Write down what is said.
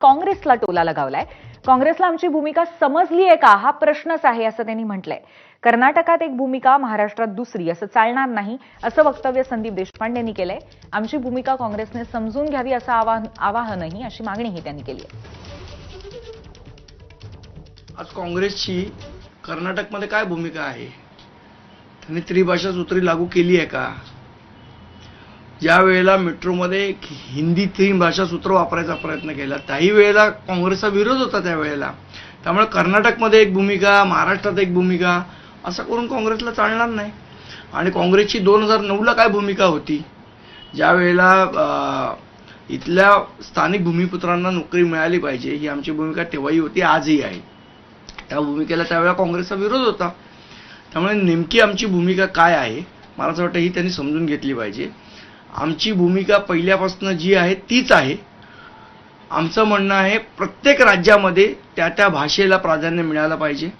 काँग्रेसला टोला लगावलाय. काँग्रेसला आमची भूमिका समजली आहे का? हा प्रश्नच आहे असं त्यांनी म्हटलंय. कर्नाटकात एक भूमिका महाराष्ट्रात दुसरी असं चालणार नाही असं वक्तव्य संदीप देशपांडेंनी केलंय. आमची भूमिका काँग्रेसने समजून घ्यावी असं आवाहन आवाहनही अशी मागणीही त्यांनी केली आहे. आज काँग्रेसची कर्नाटकमध्ये काय भूमिका आहे? त्यांनी त्रिभाषा सूत्री लागू केली आहे का? ज्या वेळेला मेट्रोमध्ये हिंदीतही भाषा सूत्र वापरायचा प्रयत्न केला त्याही वेळेला काँग्रेसचा विरोध होता त्यावेळेला. त्यामुळे कर्नाटकमध्ये एक भूमिका महाराष्ट्रात एक भूमिका असं करून काँग्रेसला चालणार नाही. आणि काँग्रेसची दोन हजार नऊला काय भूमिका होती? ज्या वेळेला इथल्या स्थानिक भूमिपुत्रांना नोकरी मिळाली पाहिजे ही आमची भूमिका तेव्हाही होती आजही आहे. त्या भूमिकेला त्यावेळेला काँग्रेसचा विरोध होता. त्यामुळे नेमकी आमची भूमिका काय आहे? मला असं वाटतं ही त्यांनी समजून घेतली पाहिजे. आमची भूमिका पहिल्यापासून जी आहे तीच आहे. आमचं म्हणणं आहे प्रत्येक राज्यामध्ये त्या त्या भाषेला प्राधान्य मिळालं पाहिजे.